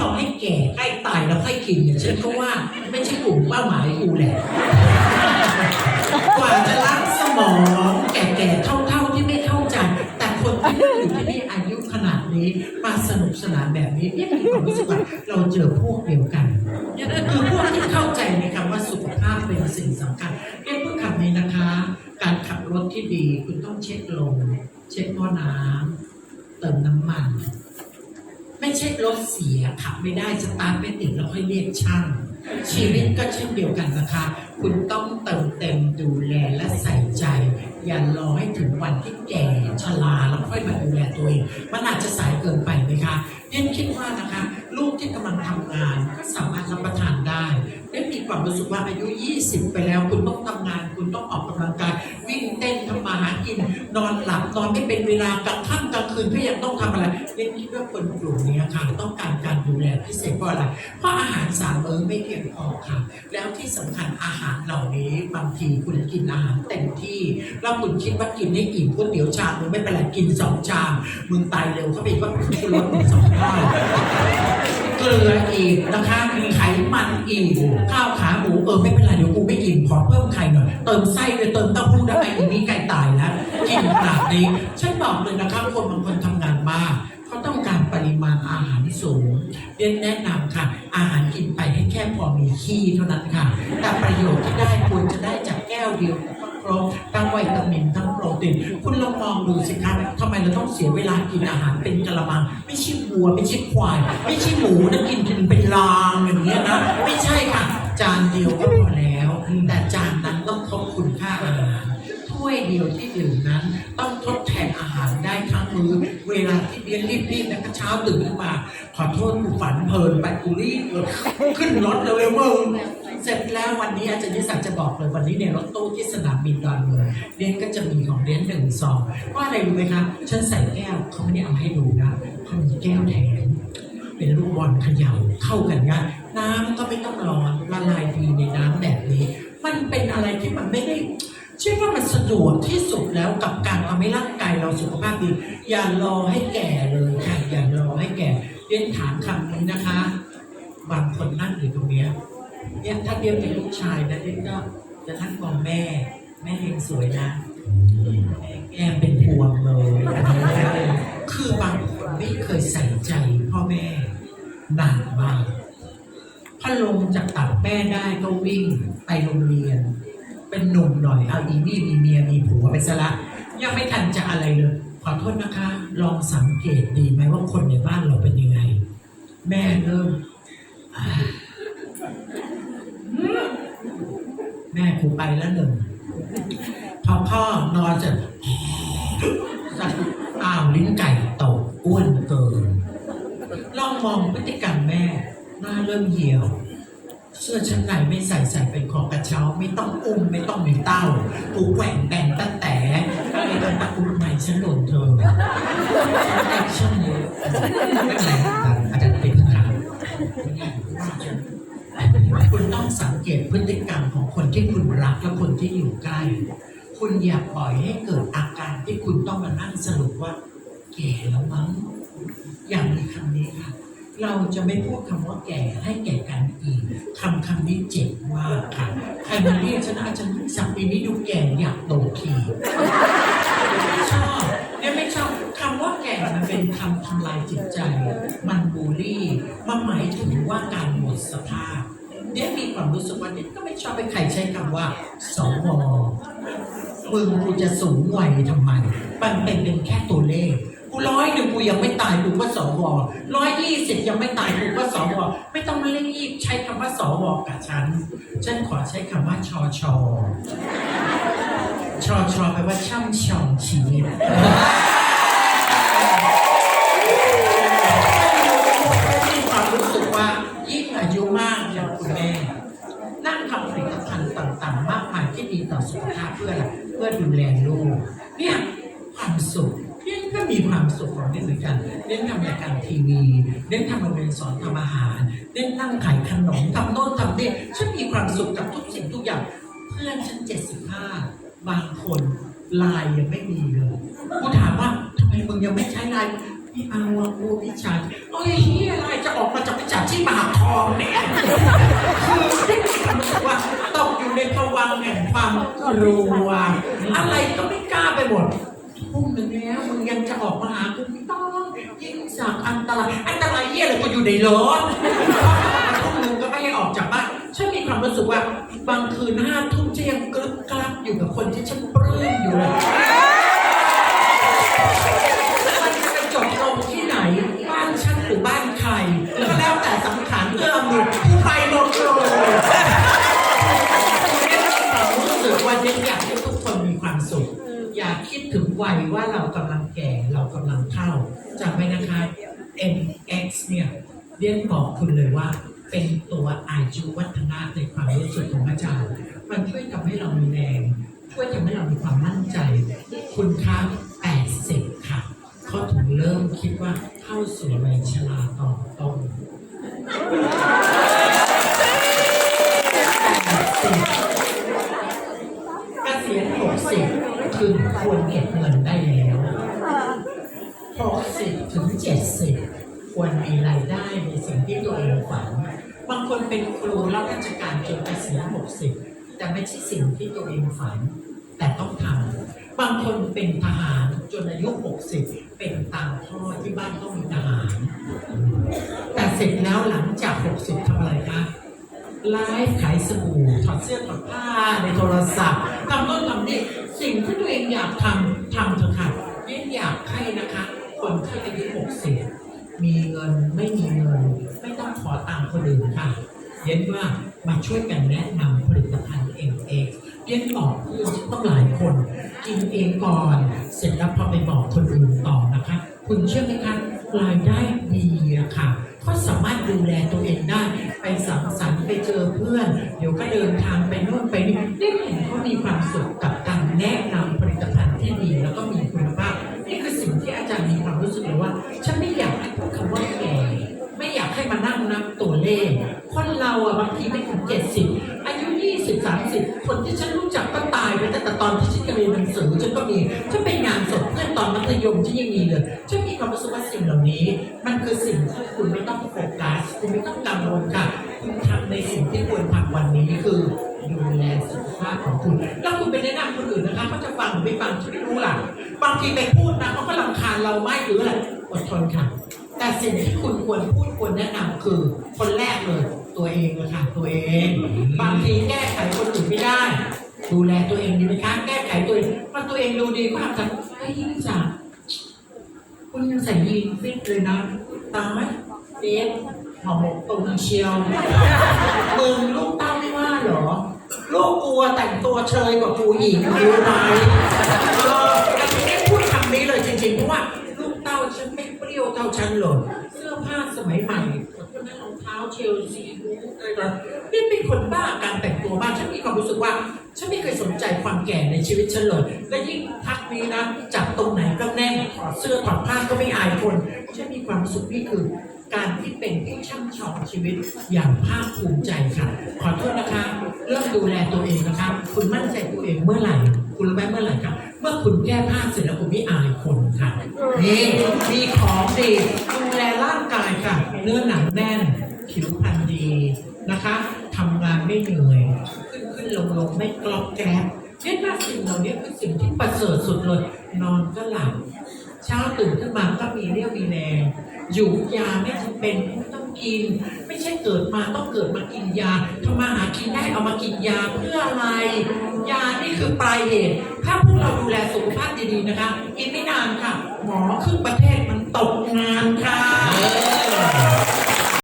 รอให้แก่ใกล้ตายแล้วค่อยกินเนี่ยฉันก็ว่าไม่ใช่กลุ่มเป้าหมายกูแหละกว่าจะล้างสมองแก่ๆเท่าๆที่ไม่เข้าใจแต่คนที่อยู่ที่นี่อายุขนาดนี้มาสนุกสนานแบบนี้เนี่ยมีความรู้สึกว่าเราเจอพวกเดียวกันเนี่ยคือพวกที่เข้าใจในคำว่าสุขภาพเป็นสิ่งสำคัญเรียกพูดคำนี้นะคะ การขับรถที่ดีคุณต้องเช็คลมเช็คพ่อน้ำเติมน้ำมัน ใช่รถเสียขับไม่ได้สตาร์ทไม่ติดแล้วค่อยเรียกช่างชีวิตก็เช่นเดียวกันนะคะ คุณต้องเติมเต็มดูแลและใส่ใจ อย่ารอให้ถึงวันที่แก่ชราแล้วค่อยมาดูแลตัวเองมันอาจจะสายเกินไปไหมคะเน้นคิดว่านะคะ ลูกที่กำลังทำงานก็สามารถรับประทานได้ ได้มีความรู้สึกว่าอายุ 20 ไปแล้ว คุณต้องทำงาน คุณต้องออกกำลังกาย กิน นอนหลับนอนไม่เป็นเวลากลางค่ำกลางคืนก็ยังต้องทำอะไรเน้นคิดว่าคนกลุ่มนี้ค่ะต้องการการดูแลพิเศษเพราะอะไรเพราะอาหารสามมื้อไม่เพียงพอค่ะ แล้วที่สำคัญอาหารเหล่านี้บางทีคุณกินอาหารเต็มที่แล้วคุณคิดว่ากินได้อิ่มก๋วยเตี๋ยวชามนึงไม่เป็นไรกินสองชามมึงตายเร็วเขาไปว่าคุณลดมึงสองเท่าเกลืออีกนะคะไขมันอีกข้าวขาหมูเออไม่เป็นไรเดี๋ยวกูไม่อิ่มขอเพิ่มไข่หน่อยเติมไส้เลยเติมเต้าหู้ได้ไหมอันนี้ไก่ ตายแล้วกินขนาดนี้ฉันบอกเลยนะคะคนบางคนทำงานมากเขาต้องการปริมาณอาหารสูงเรียนแนะนำค่ะ อาหารกินไปให้แค่พอมีขี้เท่านั้นค่ะ แต่ประโยชน์ที่ได้ควรจะได้จากแก้วเดียวครบทั้งวิตามินทั้งโปรตีนคุณลองมองดูสิคะทำไมเราต้องเสียเวลากินอาหารเป็นกะละมัง ไม่ใช่วัว ไม่ใช่ควาย ไม่ใช่หมูนะกินกินเป็นลางอย่างเงี้ยนะ ไม่ใช่ค่ะ จานเดียวก็พอแล้ว แต่จาน วยเดียวที่ดื่มนั้น ต้องทดแทนอาหารได้ทั้งมือเวลาที่เรียนรีบๆนะคะเช้าตื่นขึ้นมา ขอโทษกูฝันเพลินไปกูรีบขึ้นรถเลยเว้ยมึงเสร็จแล้ววันนี้อาจารย์ยิสักดิ์จะบอกเลยวันนี้ในรถตู้ที่สนามบินดอนเมืองเรียนก็จะมีของเรียนหนึ่งซองว่าอะไรรู้ไหมคะฉันใส่แก้วเขาไม่ได้เอาให้ดูนะเขามีแก้วแถมเป็นลูกบอลเขย่าเข้ากันง่ายน้ำก็ไม่ต้องร้อนละลายดีใน ชื่อว่ามันสะดวกที่สุดแล้วกับการทำให้ร่างกายเราสุขภาพดี อย่ารอให้แก่เลยค่ะอย่ารอให้แก่เรียนถามคำนี้นะคะ บางคนนั่งอยู่ตรงเนี้ยเนี่ยถ้าเดียวเป็นลูกชายนะเด็กก็จะนั่งมองแม่ แม่ยังสวยนะแก้มเป็นพวงเลยนะคือบางคนไม่เคยใส่ใจพ่อแม่นานมากพอลงจากตักแม่ได้ก็วิ่งไปโรงเรียน เป็นหนุ่มหน่อยเอาอีนี่มีเมียมีผัวไปซะละยังไม่ทันจะอะไรเลย ขอโทษนะคะ ลองสังเกตดีไหมว่าคนในบ้านเราเป็นยังไง แม่เริ่มแม่ครูไปแล้วหนึ่งพอพ่อนอนจะอ้าวลิ้นไก่ตกอ้วนเกินลองมองพฤติกรรมแม่หน้าเริ่มเหี่ยว เสื้อชั้นในไม่ใส่ใส่เป็นของกระเช้า ไม่ต้องอุ้มไม่ต้องมีเต้าปูแหว่งแบ่งตั้งแต่ไม่ต้องตะอุ้มใหม่ฉันหล่นเธอแอคชั่นเยอะไม่เป็นไรครับอาจารย์เป็นคำถามคุณต้องสังเกตพฤติกรรมของคนที่คุณรักและคนที่อยู่ใกล้ คุณอย่าปล่อยให้เกิดอาการที่คุณต้องมานั่งสรุปว่าแก่แล้วมั้งอย่างมีคำนี้ค่ะ เราจะไม่พูดคำว่าแก่ให้แก่กันอีกคำคำนี้เจ็บมากค่ะใครมาเรียกฉันอาจารย์สักปีนี้ดูแก่อยากโตทีไม่ชอบเนี่ยไม่ชอบคำว่าแก่มันเป็นคำทำลายจิตใจ มันบูลลี่ มันหมายถึงว่าการหมดสภาพเนี่ยมีความรู้สึกว่าเนี่ยก็ไม่ชอบไปใครใช้คำว่าสวมึงกูจะสูงวัยทำไมมันเป็นเป็นแค่ตัวเลข กูร้อยหนึ่งกูยังไม่ตายกูก็สวร้อยยี่สิบยังไม่ตายกูก็สวไม่ต้องมาเล่นอีกใช้คำว่าสวกับฉัน ฉันขอใช้คำว่าชอชอชอชอแปลว่าช่ำชองชีวิตมีความรู้สึกว่ายิ่งอายุมากอย่งคุณแม่นั่งทำสิ่งต่างๆมากมายที่ดีต่อสุขภาพเพื่ออะไรเพื่อดูแลลูกเนี่ยความสุข มีความสุขของเรียนเหมือนกันเรียนทำรายการทีวีเรียนทำโรงเรียนสอนทำอาหารเรียนนั่งขายขนมทำโน่นทำนี่ฉันมีความสุขกับทุกสิ่งทุกอย่าง เพื่อนฉันเจ็ดสิบห้าบางคนไลายยังไม่มีเลยกูถามว่าทำไมมึงยังไม่ใช้ไลน์ไม่เอาอะกูพิจารโอ้ยเฮียไลน์จะออกมาจากพิจารที่ปากทองเนี่ยคือได้มีความรู้สึกว่าตกอยู่ในภวังค์แห่งความกลัวอะไรก็ไม่กล้าไปหมด ทุ่มหนึ่งแล้วมึงยังจะออกมาหากูไม่ต้องยิ่งจากอันตรายอันตรายเยี่ยเลยกูอยู่ในรถทุ่มหนึ่งก็ไม่ให้ออกจากบ้านฉันมีความรู้สึกว่าบางคืนห้าทุ่มจะยังกรึกกลักอยู่กับคนที่ฉันปลื้มอยู่เลย ว่าเรากำลังแก่เรากำลังเฒ่าจำไว้นะคะ MX เนี่ยเรียนบอกคุณเลยว่า เป็นตัวอายุวัฒนะในความรู้สึกของอาจารย์ มันช่วยทำให้เรามีแรง ช่วยทำให้เรามีความมั่นใจ คุณคะ80 ค่ะเขาถึงเริ่มคิดว่าเข้าสู่วัยชราตอต้น80เกษียณ 60คือควรเก็บเงินได้แล้ว60ถึง70ควรมีรายได้ในสิ่งที่ตัวเองฝัน บางคนเป็นครูรับราชการจนเกษียณ60แต่ไม่ใช่สิ่งที่ตัวเองฝัน แต่ต้องทำบางคนเป็นทหารจนอายุ60เป็นตามพ่อที่บ้านต้องมีทหาร แต่เสร็จแล้วหลังจาก60ทำอะไรคะไลฟ์ขายสบู่ถอดเสื้อถอดผ้าในโทรศัพท์ทำโน่นทำนี่ สิ่งที่ตัวเองอยากทำทำเถอะค่ะยิ่งอยากให้นะคะคนที่อายุ60มีเงินไม่มีเงิน ไม่ต้องขอตามคนอื่นค่ะเย็นว่ามาช่วยกันแนะนำผลิตภัณฑ์เองเองเย็นบอกเพื่อนต้องหลายคนกินเองก่อน เสร็จแล้วพอไปบอกคนอื่นต่อนะคะ คุณเชื่อไหมคะรายได้ดีอะค่ะก็สามารถดูแลตัวเองได้ ไปสังสรรค์ไปเจอเพื่อน เดี๋ยวก็เดินทางไปโน่นไปนี่ได้เห็นเขามีความสุข เลขคนเราอะบางทีไม่ถึงเจ็ดสิบอายุยี่สิบสามสิบคนที่ฉันรู้จักก็ตายไปตั้งแต่ตอนที่ฉันเรียนหนังสือฉันก็มีฉันไปงานศพเพื่อนตอนมัธยมฉันยังมีเลยฉันมีความรู้สึกว่าสิ่งเหล่านี้ มันคือสิ่งที่คุณไม่ต้องโฟกัสคุณไม่ต้องกังวลค่ะคุณทำในสิ่งที่ควรทำวันนี้คือดูแลสุขภาพของคุณแล้วคุณไปแนะนำคนอื่นนะคะเขาจะฟังหรือไม่ฟังฉันไม่รู้ล่ะบางทีไปพูดนะเขาก็รำคาญเราไม่หรืออะไรอดทนค่ะ แต่สิ่งที่คุณควรพูดควรแนะนำคือ คนแรกเลย ตัวเองเลยค่ะตัวเอง บางทีแก้ไขคนอื่นไม่ได้ ดูแลตัวเองดีไหมคะแก้ไขตัวเองพอตัวเองดูดีก็ทำกันไอ้ยิ่งจังคุณยังใส่ยีนฟิตเลยนะตายไหมเด็กหอมหมกตรงเชียวมึงลูกเต้าไม่ว่าเหรอลูกกลัวแต่งตัวเชยกว่ากูอีกรู้ไหมเออแต่ไม่ได้พูดคำนี้เลยจริงๆเพราะว่าลูกเต้าฉันไม่เป รียวเท่าฉันหรอกเสื้อผ้าสมัยใหม่นั่นรองเท้าเชลซีบูทอะไรต่างนี่เป็นคนบ้าการแต่งตัวมากฉันมีความรู้สึกว่า ฉันไม่เคยสนใจความแก่ในชีวิตฉันเลยและยิ่งพักนี้นะจับตรงไหนก็แน่นถอดเสื้อถอดผ้าก็ไม่อายคนฉันมีความสึกนี่คือการที่เป็นผู้ช่ำชองชีวิตอย่างภาคภูมิใจค่ะ ขอโทษนะคะ เริ่มดูแลตัวเองนะคะ คุณมั่นใจตัวเองเมื่อไหร่ คุณรู้ไหมเมื่อไหร่ครับ เมื่อคุณแก้ผ้าเสร็จแล้วคุณไม่อายคนค่ะนี่มี ของดีดูแลร่างกายค่ะ เนื้อหนังแน่น ผิวพรรณดีนะคะทำงานไม่เหนื่อย ขึ้นขึ้นลงลงไม่กรอบแกรบเนี่ยน่าสิ่งเหล่านี้คือสิ่งที่ประเสริฐสุดเลย นอนก็หลับเช้าตื่นขึ้นมาก็มีเรี่ยวมีแรงอยู่ยาไม่จำเป็นต้องกิน ไม่ใช่เกิดมาต้องเกิดมากินยาทำมาหากินได้เอามากินยาเพื่ออะไร ยานี่คือปลายเหตุถ้าพวกเราดูแลสุขภาพดีๆนะคะอีกไม่นานค่ะ หมอครึ่งประเทศมัน ตกงานค่ะ